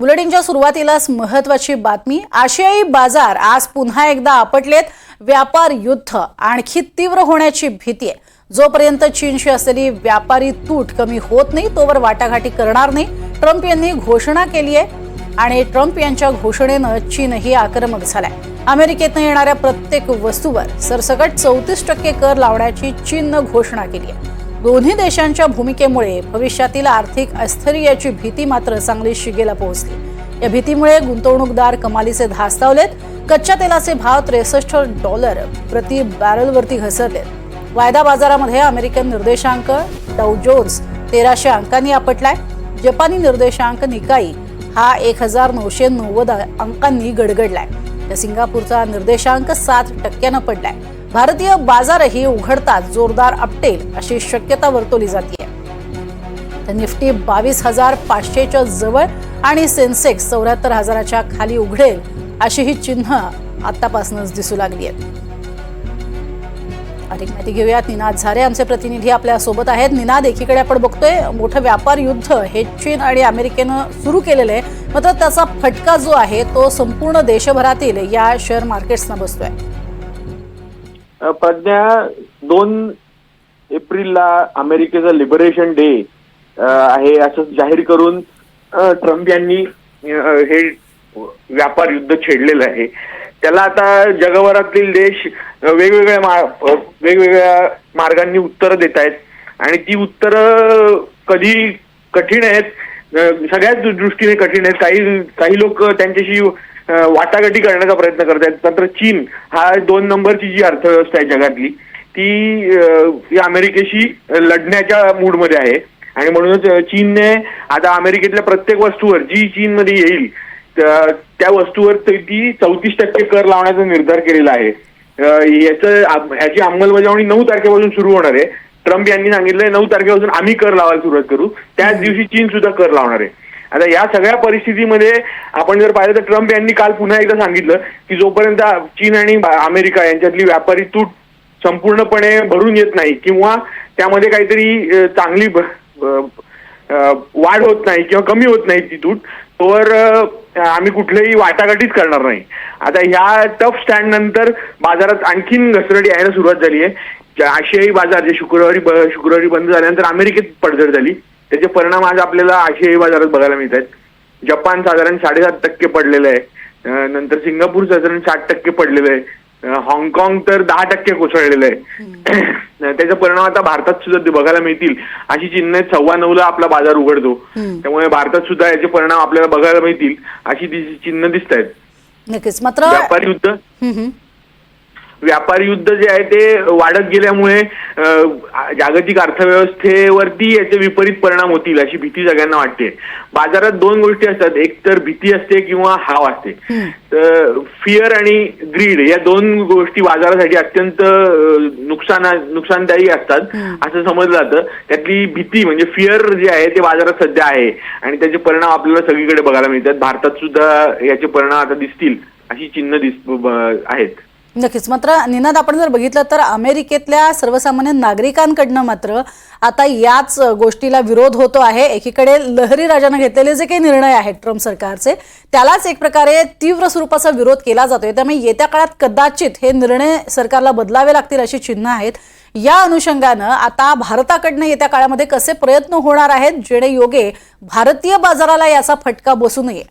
बुलेटिनच्या सुरुवातीलाच महत्वाची बातमी आशियाई बाजार आज पुन्हा एकदा आपटलेत व्यापार युद्ध आणखी तीव्र होण्याची भीती आहे. जोपर्यंत चीनशी असलेली व्यापारी तूट कमी होत नाही तोवर वाटाघाटी करणार नाही ट्रम्प यांनी घोषणा केली आहे. आणि ट्रम्प यांच्या घोषणेनं चीनही आक्रमक झालाय. अमेरिकेतनं येणाऱ्या प्रत्येक वस्तूवर सरसकट चौतीस टक्के कर लावण्याची चीननं घोषणा केली आहे. दोन्ही देशांच्या भूमिकेमुळे भविष्यातील आर्थिक अस्थैर्याची भीती मात्र चांगली शिगेला पोहोचली. या भीतीमुळे गुंतवणूकदार कमालीचे धास्तावलेत. कच्च्या तेलाचे भाव त्रेसष्ट डॉलर प्रति बॅरलवरती घसरलेत. वायदा बाजारामध्ये अमेरिकन निर्देशांक डाउ जोन्स तेराशे अंकांनी आपटलाय. जपानी निर्देशांक निकाई हा एक हजार नऊशे नव्वद अंकांनी गडगडलाय. तर सिंगापूरचा निर्देशांक सात टक्क्यानं पडलाय. भारतीय बाजारही उघडताच जोरदार आपटेल अशी शक्यता वर्तवली जाते तर निफ्टी बावीस हजार पाचशेच्या जवळ आणि सेन्सेक्स चौऱ्याहत्तर हजाराच्या खाली उघडेल अशी ही चिन्ह आतापासूनच दिसू लागली आहेत अधिक माहिती घेऊयात. निनाद झारे आमचे प्रतिनिधी आपल्यासोबत आहेत. निनाद एकीकडे आपण बघतोय मोठं व्यापार युद्ध हे चीन आणि अमेरिकेनं सुरू केलेलं आहे. मात्र त्याचा फटका जो आहे तो संपूर्ण देशभरातील या शेअर मार्केट्सना बसतोय. प्रज्ञा दोन एप्रिलला अमेरिकेचा लिबरेशन डे आहे असं जाहीर करून ट्रम्प यांनी हे व्यापार युद्ध छेडलेलं आहे. त्याला आता जगभरातील देश वेगवेगळ्या वेगवेगळ्या मार्गांनी उत्तरं देत आहेत. आणि ती उत्तरं कधी कठीण आहेत सगळ्याच दृष्टीने कठीण आहेत. काही काही लोक त्यांच्याशी वाटाघाटी करण्याचा प्रयत्न करत आहेत मात्र चीन हा दोन नंबरची जी अर्थव्यवस्था आहे जगातली ती अमेरिकेशी लढण्याच्या मूडमध्ये आहे. आणि म्हणूनच चीनने आता अमेरिकेतल्या प्रत्येक वस्तूवर जी चीनमध्ये येईल त्या वस्तूवर ती- चौतीस टक्के कर लावण्याचा निर्धार केलेला आहे. याचं याची अंमलबजावणी नऊ तारखेपासून सुरू होणार आहे. ट्रम्प यांनी सांगितलंय नऊ तारखेपासून आम्ही कर लावायला सुरुवात करू. त्याच दिवशी चीन सुद्धा कर लावणार आहे. आता या सगळ्या परिस्थितीमध्ये आपण जर पाहिलं तर ट्रम्प यांनी काल पुन्हा एकदा सांगितलं की जोपर्यंत चीन आणि अमेरिका यांच्यातली व्यापारी तूट संपूर्णपणे भरून येत नाही किंवा त्यामध्ये काहीतरी चांगली वाढ होत नाही किंवा कमी होत नाही ती तूट तोवर आम्ही कुठल्याही वाटाघाटीच करणार नाही. आता ह्या टफ स्टँड नंतर बाजारात आणखीन घसरडी यायला सुरुवात झाली आहे. आशियाई बाजार जे शुक्रवारी शुक्रवारी बंद झाल्यानंतर अमेरिकेत पडझड झाली. त्याचे परिणाम आज आपल्याला आशियाई बाजारात बघायला मिळत आहेत जपान साधारण साडेसात टक्के पडलेलं आहे. नंतर सिंगापूर साधारण साठ टक्के पडलेलं आहे. हाँगकाँग तर दहा टक्के कोसळलेलं आहे. त्याचा परिणाम आता भारतात सुद्धा ते बघायला मिळतील. अशी चिन्ह आहेत. सव्वा नऊला आपला बाजार उघडतो. त्यामुळे भारतात सुद्धा याचे परिणाम आपल्याला बघायला मिळतील अशी चिन्ह दिसत आहेत नक्कीच. मात्र व्यापार युद्ध. व्यापार युद्ध जे आहे ते वाढत गेल्यामुळे जागतिक अर्थव्यवस्थेवरती याचे विपरीत परिणाम होतील अशी भीती सगळ्यांना वाटते. बाजारात दोन गोष्टी असतात. एक तर भीती असते किंवा हाव असते. तर फिअर आणि ग्रीड या दोन गोष्टी बाजारासाठी अत्यंत नुकसान नुकसानदायी असतात. असं समजलं जातं. त्यातली भीती म्हणजे फिअर जे आहे ते बाजारात सध्या आहे आणि त्याचे परिणाम आपल्याला सगळीकडे बघायला मिळतात. भारतात सुद्धा याचे परिणाम आता दिसतील अशी चिन्ह दिस आहेत. नक्कीच. मात्र निनाद आपण जर बघितलं तर अमेरिकेतल्या सर्वसामान्य नागरिकांकडनं मात्र आता याच गोष्टीला विरोध होतो आहे. एकीकडे लहरी राजानं घेतलेले जे काही निर्णय आहेत ट्रम्प सरकारचे त्यालाच एक प्रकारे तीव्र स्वरूपाचा विरोध केला जातोय. त्यामुळे येत्या काळात कदाचित हे निर्णय सरकारला बदलावे लागतील अशी चिन्ह आहेत. या अनुषंगानं आता भारताकडनं येत्या काळामध्ये कसे प्रयत्न होणार आहेत जेणे योगे भारतीय बाजाराला याचा फटका बसू नये.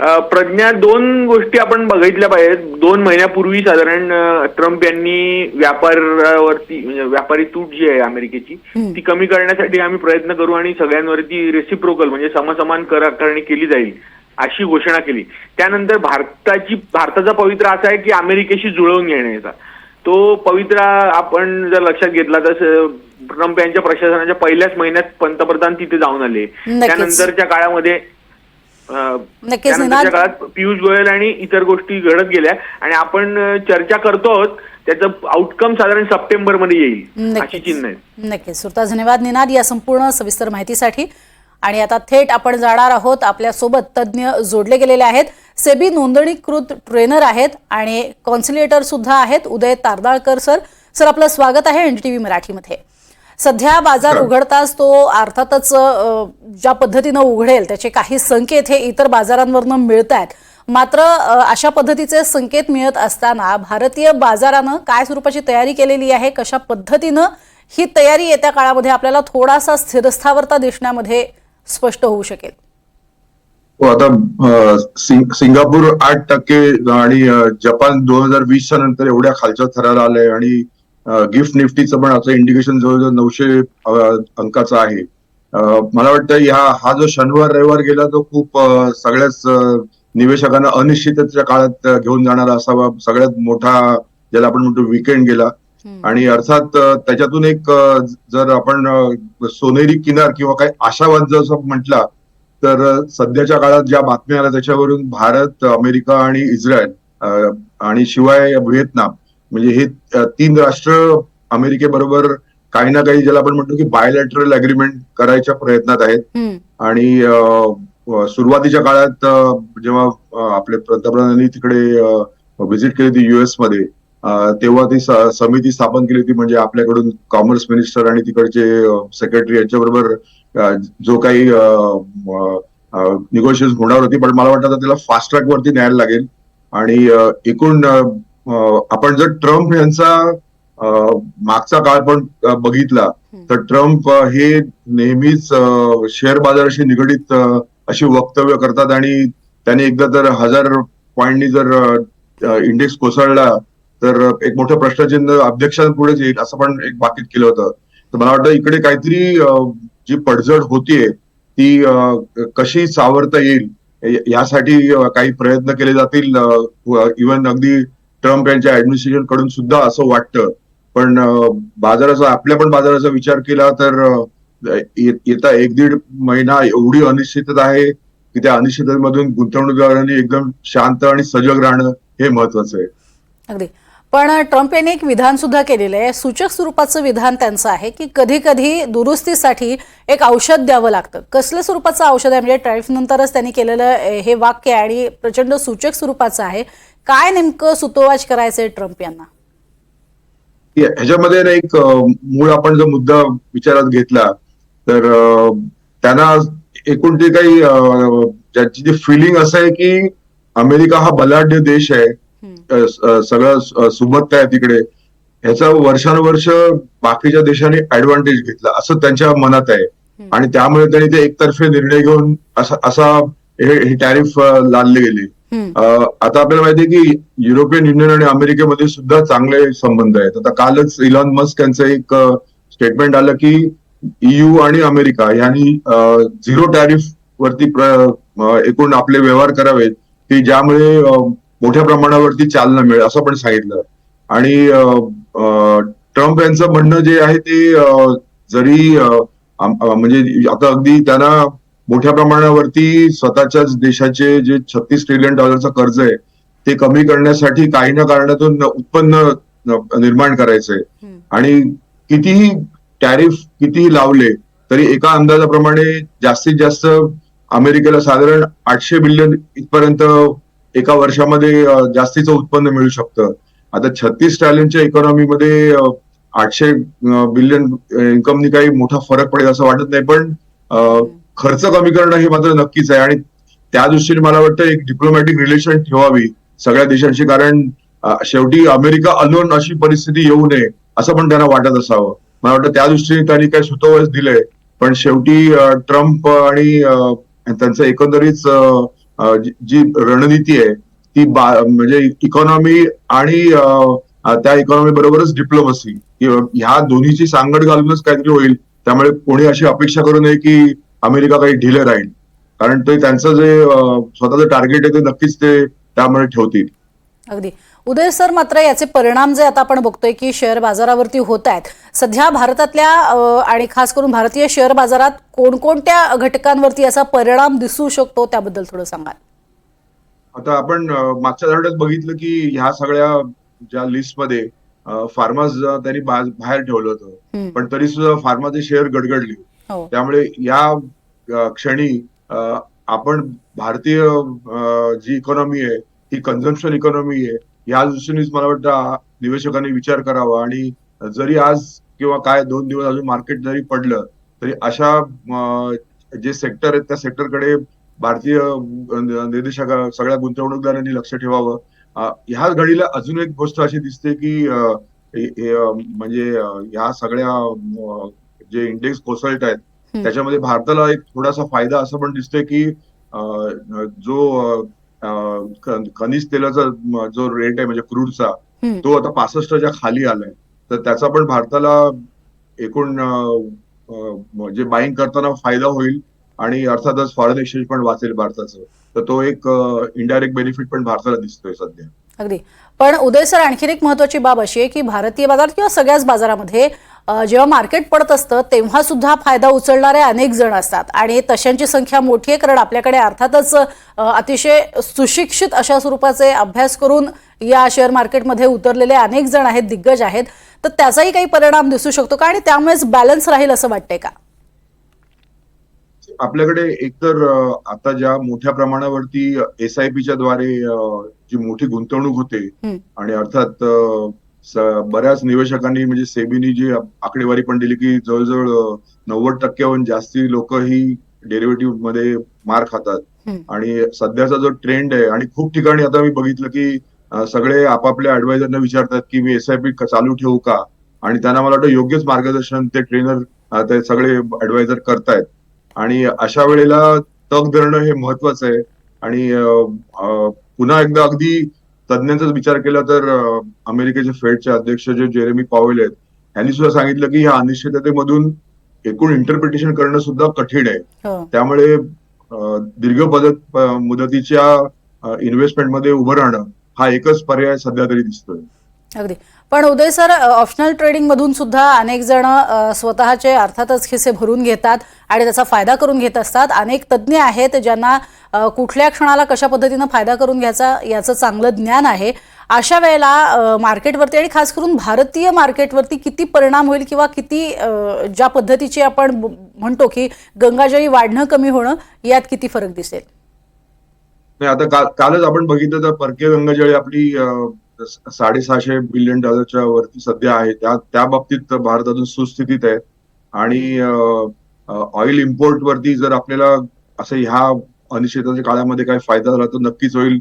प्रज्ञा दोन गोष्टी आपण बघितल्या पाहिजेत दोन महिन्यापूर्वी साधारण ट्रम्प यांनी व्यापारावरती म्हणजे व्यापारी तूट जी आहे अमेरिकेची. ती कमी करण्यासाठी आम्ही प्रयत्न करू आणि सगळ्यांवरती रेसिप्रोकल म्हणजे समसमान कर आकारणी केली जाईल अशी घोषणा केली त्यानंतर भारताची भारताचा पवित्र असा आहे की अमेरिकेशी जुळवून घेण्याचा तो पवित्रा आपण जर लक्षात घेतला तर ट्रम्प यांच्या प्रशासनाच्या पहिल्याच महिन्यात पंतप्रधान तिथे जाऊन आले. त्यानंतरच्या काळामध्ये त्यानंतरच्या काळात पियुष गोयल आणि इतर गोष्टी घडत गेल्या आणि आपण चर्चा करतो आहोत त्याचं आउटकम साधारण सप्टेंबरमध्ये येईल अशी चिन्ह आहेत. नक्कीच. सुरता धन्यवाद निनाद या संपूर्ण सविस्तर माहितीसाठी. आणि आता थेट आपण जाणार आहोत आपल्यासोबत तज्ज्ञ जोडले गेलेले आहेत. सेबी नोंदणीकृत ट्रेनर आहेत आणि कॉन्सिलेटर सुद्धा आहेत. उदय तारदाळकर सर. सर आपलं स्वागत आहे एनडीटीव्ही मराठीमध्ये. सध्या बाजार. उघडताच तो अर्थातच ज्या पद्धतीनं उघडेल त्याचे काही संकेत हे इतर बाजारांवरनं मिळत आहेत मात्र अशा पद्धतीचे संकेत मिळत असताना भारतीय बाजारानं काय स्वरूपाची तयारी केलेली आहे कशा पद्धतीनं ही तयारी येत्या काळामध्ये आपल्याला थोडासा स्थिरस्थावरता दिसण्यामध्ये स्पष्ट होऊ शकेल हो आता सिंग- सिंगापूर आठ टक्के आणि जपान दोन हजार वीसच्या नंतर एवढ्या खालच्या थराला आलंय आणि गिफ्ट निफ्टीचं पण आता इंडिकेशन जवळजवळ नऊशे अंकाचं आहे. मला वाटतं ह्या हा जो शनिवार रविवार गेला तो खूप सगळ्याच निवेशकांना अनिश्चिततेच्या काळात घेऊन जाणारा असावा. सगळ्यात मोठा ज्याला आपण म्हणतो विकेंड गेला. आणि अर्थात त्याच्यातून एक जर आपण सोनेरी किनार किंवा काही आशावाद जर असं म्हटला तर सध्याच्या काळात ज्या बातम्या आल्या त्याच्यावरून भारत अमेरिका आणि इस्रायल आणि शिवाय व्हिएतनाम म्हणजे हे तीन राष्ट्र अमेरिकेबरोबर काही ना काही ज्याला आपण म्हणतो की बायोलॅटरल अग्रीमेंट करायच्या प्रयत्नात आहेत. आणि सुरुवातीच्या काळात जेव्हा आपले पंतप्रधानांनी तिकडे व्हिजिट केली होती युएसमध्ये तेव्हा ती समिती स्थापन केली होती म्हणजे आपल्याकडून कॉमर्स मिनिस्टर आणि तिकडचे सेक्रेटरी यांच्याबरोबर जो काही निगोशिएशन होणार होती. पण मला वाटतं त्याला फास्ट ट्रॅक वरती न्यायला लागेल. आणि एकूण आपण जर ट्रम्प यांचा मागचा काळ पण बघितला तर ट्रम्प हे नेहमीच शेअर बाजाराशी निगडीत अशी वक्तव्य करतात आणि त्यांनी एकदा तर हजार पॉईंटनी जर इंडेक्स कोसळला तर एक मोठं प्रश्नचिन्ह अध्यक्षांपुढेच येईल असं पण एक बाकीत केलं होतं. तर मला वाटतं इकडे काहीतरी जी पडझड होतीये ती कशी सावरता येईल यासाठी काही प्रयत्न केले जातील इव्हन अगदी ट्रम्प यांच्या ऍडमिनिस्ट्रेशनकडून सुद्धा असं वाटतं. पण बाजाराचा आपल्या पण बाजाराचा विचार केला तर येता एक दीड महिना एवढी अनिश्चितता आहे की त्या अनिश्चिततेमधून गुंतवणूकदारांनी एकदम शांत आणि सजग राहणं हे महत्वाचं आहे. अगदी. पण ट्रम्प यांनी एक विधान सुद्धा केलेलं आहे. सूचक स्वरूपाचं विधान त्यांचं आहे की कधी कधी दुरुस्तीसाठी एक औषध द्यावं लागतं. कसल्या स्वरूपाचं औषध आहे? म्हणजे टॅरिफ नंतरच त्यांनी केलेलं हे वाक्य आहे आणि प्रचंड सूचक स्वरूपाचं आहे. काय नेमकं सुतोवाच करायचंय ट्रम्प यांना? ह्याच्यामध्ये ना एक मूळ आपण जो मुद्दा विचारात घेतला तर त्यांना एकूण ते काही ज्याची जी फिलिंग असं आहे की अमेरिका हा बलाढ्य देश आहे सगळं सुबत्ता आहे तिकडे? ह्याचा वर्षानुवर्ष बाकीच्या देशांनी ऍडव्हान्टेज घेतला असं त्यांच्या मनात आहे. आणि त्यामुळे त्यांनी ते एकतर्फे निर्णय घेऊन असा असा हे टॅरिफ लादले गेले. आता आपल्याला माहिती आहे की युरोपियन युनियन आणि अमेरिकेमध्ये सुद्धा चांगले संबंध आहेत. आता कालच इलॉन मस्क यांचं एक स्टेटमेंट आलं की ईयू आणि अमेरिका यांनी झिरो टॅरिफ वरती एकूण आपले व्यवहार करावेत की ज्यामुळे मोठ्या प्रमाणावरती चालना मिळेल असं पण सांगितलं. आणि ट्रम्प यांचं म्हणणं जे आहे ते जरी म्हणजे आता अगदी त्यांना मोठ्या प्रमाणावरती स्वतःच्याच देशाचे जे छत्तीस ट्रिलियन डॉलरचं कर्ज आहे ते कमी करण्यासाठी काही ना कारणातून उत्पन्न निर्माण करायचंय. आणि कितीही टॅरिफ कितीही लावले तरी एका अंदाजाप्रमाणे जास्तीत जास्त अमेरिकेला साधारण आठशे बिलियन इथपर्यंत एका वर्षामध्ये जास्तीचं उत्पन्न मिळू शकतं. आता छत्तीस ट्रिलियनच्या इकॉनॉमीमध्ये आठशे बिलियन इन्कमनी काही मोठा फरक पडेल असं वाटत नाही पण खर्च कमी करणं हे मात्र नक्कीच आहे. आणि त्या दृष्टीने मला वाटतं एक डिप्लोमॅटिक रिलेशन ठेवावी सगळ्या देशांशी कारण शेवटी अमेरिका अलोन अशी परिस्थिती येऊ नये असं पण त्यांना वाटत असावं. मला वाटतं त्या दृष्टीने त्यांनी काही सुतोवाच दिलंय. पण शेवटी ट्रम्प आणि त्यांचं एकंदरीत जी- रणनीती आहे ती म्हणजे इकॉनॉमी आणि त्या इकॉनॉमी बरोबरच डिप्लोमसी ह्या दोन्हीची सांगड घालूनच काहीतरी होईल. त्यामुळे कोणी अशी अपेक्षा करू नये की अमेरिका काही ढिले राहील. कारण ते त्यांचं जे स्वतःचं टार्गेट आहे ते नक्कीच ते त्यामुळे ठेवतील. अगदी. उदय सर मात्र याचे परिणाम जे आता आपण बघतोय की शेअर बाजारावरती होत आहेत सध्या भारतातल्या आणि खास करून भारतीय शेअर बाजारात कोणकोणत्या घटकांवरती याचा परिणाम दिसू शकतो त्याबद्दल थोडं सांगा आता आपण मागच्या आठवड्यात बघितलं की ह्या सगळ्या ज्या लिस्टमध्ये फार्माज त्यांनी बाहेर ठेवलं होतं. पण तरी सुद्धा फार्माचे शेअर गडगडले. हो. त्यामुळे या क्षणी आपण भारतीय जी इकॉनॉमी आहे ही कन्झम्पशन इकॉनॉमी आहे या दृष्टीनेच मला वाटतं निवेशकांनी विचार करावा आणि जरी आज किंवा काय दोन दिवस अजून मार्केट जरी पडलं तरी अशा जे सेक्टर आहेत त्या सेक्टरकडे भारतीय निर्देशक सगळ्या गुंतवणूकदारांनी लक्ष ठेवावं ह्या घडीला अजून एक गोष्ट अशी दिसते की म्हणजे ह्या सगळ्या जे इंडेक्स कोसळत आहेत. त्याच्यामध्ये भारताला एक थोडासा फायदा असं पण दिसतोय की जो खनिज तेलाचा जो रेट आहे म्हणजे क्रूडचा. तो आता पासष्टच्या खाली आलाय. तर त्याचा पण भारताला एकूण अं, अं, जे बाईंग करताना फायदा होईल आणि अर्थातच फॉरेन एक्सचेंज पण वाचेल भारताचं. तर तो एक इनडायरेक्ट बेनिफिट पण भारताला दिसतोय सध्या. अगदी. पण उदय सर आणखीन एक महत्वाची बाब अशी आहे की भारतीय बाजार किंवा सगळ्याच बाजारामध्ये जेव्हा मार्केट पडत असतं तेव्हा सुद्धा फायदा उचलणारे अनेक जण असतात. आणि तशांची संख्या मोठी आहे कारण आपल्याकडे अर्थातच अतिशय सुशिक्षित अशा स्वरूपाचे अभ्यास करून या शेअर मार्केटमध्ये उतरलेले अनेक जण आहेत दिग्गज आहेत. तर त्याचाही काही परिणाम दिसू शकतो का? आणि त्यामुळेच बॅलन्स राहील असं वाटतंय का? आपल्याकडे एकतर आता ज्या मोठ्या प्रमाणावरती एस आय पीच्या द्वारे जी मोठी गुंतवणूक होते. आणि अर्थात बऱ्याच निवेशकांनी म्हणजे सेबीनी जी आकडेवारी पण दिली की जवळजवळ नव्वद टक्क्याहून जास्ती लोक ही डेरिव्हेटिव्हमध्ये मार खातात. आणि सध्याचा जो ट्रेंड आहे आणि खूप ठिकाणी आता मी बघितलं की सगळे आपापल्या ऍडवायझरना विचारतात की मी एस आय पी चालू ठेवू का? आणि त्यांना मला वाटतं योग्यच मार्गदर्शन ते ट्रेनर ते सगळे ऍडवायझर करतायत. आणि अशा वेळेला तग धरणं हे महत्वाचं आहे. आणि पुन्हा एकदा अगदी तज्ज्ञांचाच विचार केला तर अमेरिकेचे फेडचे अध्यक्ष जे जेरेमी पॉवेल आहेत यांनी सुद्धा सांगितलं की ह्या अनिश्चिततेमधून एकूण इंटरप्रिटेशन करणं सुद्धा कठीण आहे. हो. त्यामुळे दीर्घ पदत अं, मुदतीच्या इन्व्हेस्टमेंटमध्ये उभं राहणं हा एकच पर्याय सध्या तरी दिसतोय. अगदी. पण उदय सर ऑप्शनल ट्रेडिंग मधून सुद्धा अनेक जण स्वतःचे अर्थातच खिसे भरून घेतात आणि त्याचा फायदा करून घेत असतात. अनेक तज्ज्ञ आहेत ज्यांना कुठल्या क्षणाला कशा पद्धतीनं फायदा करून घ्यायचा याचं चांगलं ज्ञान आहे. अशा वेळेला मार्केटवरती आणि खास करून भारतीय मार्केटवरती किती परिणाम होईल किंवा किती ज्या पद्धतीची आपण म्हणतो की गंगाजळी वाढणं कमी होणं यात किती फरक दिसेल? आता कालच आपण बघितलं तर परकीय गंगाजळी आपली साडेसहाशे बिलियन डॉलरच्या वरती सध्या आहे. त्या त्या बाबतीत भारत अजून सुस्थितीत आहे. आणि ऑइल इम्पोर्ट वरती जर आपल्याला असं ह्या अनिश्चिततेच्या काळामध्ये काही फायदा झाला तर नक्कीच होईल.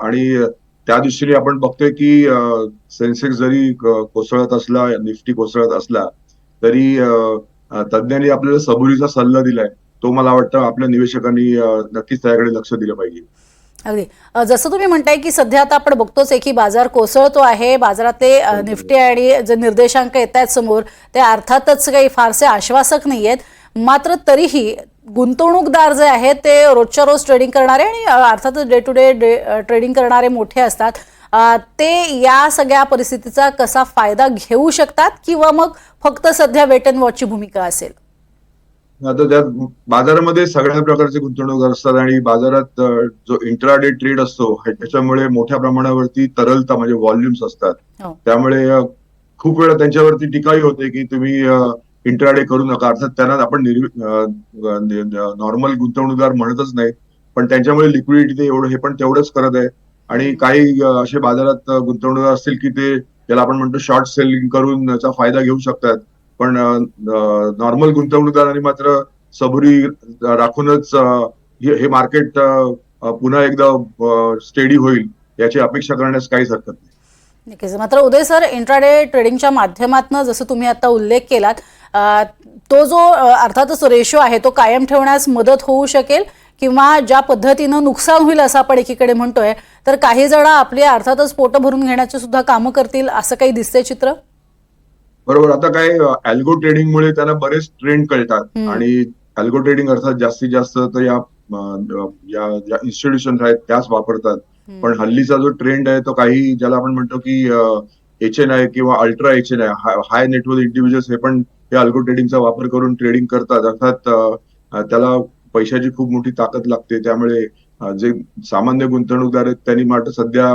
आणि त्या दृष्टीने आपण बघतोय की सेन्सेक्स जरी कोसळत असला निफ्टी कोसळत असला तरी अं, तज्ज्ञांनी आपल्याला सबुरीचा सल्ला दिलाय. तो मला वाटतं आपल्या निवेशकांनी नक्कीच त्याकडे लक्ष दिलं पाहिजे. अगदी. जसं तुम्ही म्हणताय की सध्या आता आपण बघतोच आहे की बाजार कोसळतो आहे बाजारातले अ, निफ्टी आणि जे निर्देशांक येत आहेत समोर ते अर्थातच काही फारसे आश्वासक नाही आहेत. मात्र तरीही गुंतवणूकदार जे आहेत ते रोजच्या रोज ट्रेडिंग करणारे आणि अर्थातच डे टू डे ट्रेडिंग करणारे मोठे असतात. ते या सगळ्या परिस्थितीचा कसा फायदा घेऊ शकतात किंवा मग फक्त सध्या वेट अँड वॉचची भूमिका असेल? आता त्यात बाजारामध्ये सगळ्या प्रकारचे गुंतवणूकदार असतात आणि बाजारात जो इंट्राडे ट्रेड असतो त्याच्यामुळे मोठ्या प्रमाणावरती तरलता म्हणजे व्हॉल्युम्स असतात. हो. त्यामुळे खूप वेळा त्यांच्यावरती टीकाही होते की तुम्ही इंट्राडे करू नका. अर्थात त्यांना आपण नॉर्मल गुंतवणूकदार म्हणतच नाही. पण त्यांच्यामुळे लिक्विडिटी एवढं हे पण तेवढंच करत आहे. आणि काही असे बाजारात गुंतवणूकदार असतील की ते ज्याला आपण म्हणतो शॉर्ट सेलिंग करून त्याचा फायदा घेऊ शकतात. पण नॉर्मल गुंतवणूकदारांनी मात्र सबुरी राखूनच हे मार्केट पुन्हा एकदा स्टेडी होईल याची अपेक्षा करण्यास काहीच हरकत नाही. नक्कीच. मात्र उदय सर इंट्राडे ट्रेडिंगच्या माध्यमातून जसं तुम्ही आता उल्लेख केलात तो जो अर्थातच रेशो आहे तो कायम ठेवण्यास मदत होऊ शकेल किंवा ज्या पद्धतीनं नुकसान होईल असं आपण एकीकडे म्हणतोय तर काही जण आपली अर्थातच पोटं भरून घेण्याचे सुद्धा कामं करतील असं काही दिसतंय चित्र? बरोबर. आता काय अल्गो ट्रेडिंगमुळे त्यांना बरेच ट्रेंड कळतात. आणि अल्गो ट्रेडिंग अर्थात जास्तीत जास्त तर या ज्या इन्स्टिट्यूशन आहेत त्याच वापरतात. पण हल्लीचा जो ट्रेंड आहे तो काही ज्याला आपण म्हणतो की एच एन आय किंवा ultra H N I high network individuals हे पण हे अल्गो ट्रेडिंगचा वापर करून ट्रेडिंग करतात. अर्थात त्याला पैशाची खूप मोठी ताकद लागते. त्यामुळे जे सामान्य गुंतवणूकदार आहेत त्यांनी मात्र सध्या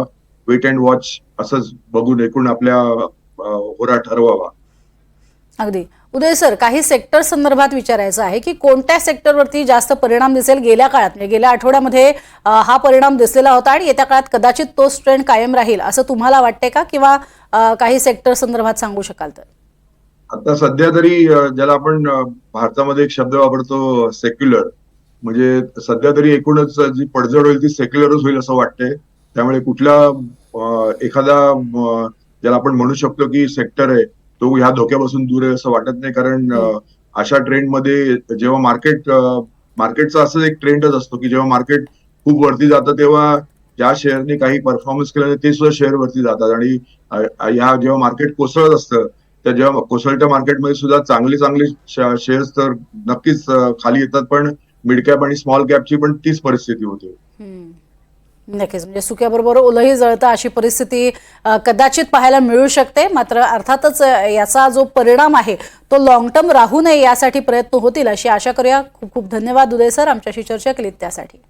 वेट अँड वॉच असंच बघून एकूण आपल्या होरा ठरवावा. अगदी. उदय सर काही सेक्टर संदर्भात विचारायचं आहे की कोणत्या सेक्टरवरती जास्त परिणाम दिसेल गेल्या काळात? म्हणजे गेल्या आठवड्यामध्ये हा परिणाम दिसलेला होता आणि येत्या काळात कदाचित तोच ट्रेंड कायम राहील असं तुम्हाला वाटते का? किंवा काही सेक्टर संदर्भात सांगू शकाल तर? आता सध्या तरी ज्याला आपण भारतामध्ये एक शब्द वापरतो सेक्युलर म्हणजे सध्या तरी एकूणच जी पडझड होईल ती सेक्युलरच होईल असं वाटतंय. त्यामुळे कुठला एखादा ज्याला आपण म्हणू शकतो की सेक्टर आहे तो ह्या धोक्यापासून दूर आहे असं वाटत नाही. कारण अशा ट्रेंडमध्ये जेव्हा मार्केट मार्केटचा असं एक ट्रेंडच असतो की जेव्हा मार्केट खूप वरती जातं तेव्हा ज्या शेअरने काही परफॉर्मन्स केला ते सुद्धा शेअर वरती जातात. आणि या ह्या जेव्हा मार्केट कोसळत असतं तर जेव्हा कोसळत्या मार्केटमध्ये सुद्धा चांगले चांगले शेअर्स तर नक्कीच खाली येतात पण मिड कॅप आणि स्मॉल कॅपची पण तीच परिस्थिती होते. नक्कीच. म्हणजे सुक्याबरोबर ओलंही जळतं अशी परिस्थिती कदाचित पाहायला मिळू शकते. मात्र अर्थातच याचा जो परिणाम आहे तो लॉंग टर्म राहू नये यासाठी प्रयत्न होतील अशी आशा करूया. खूप खूप धन्यवाद उदय सर. आमच्याशी चर्चा केलीत त्यासाठी.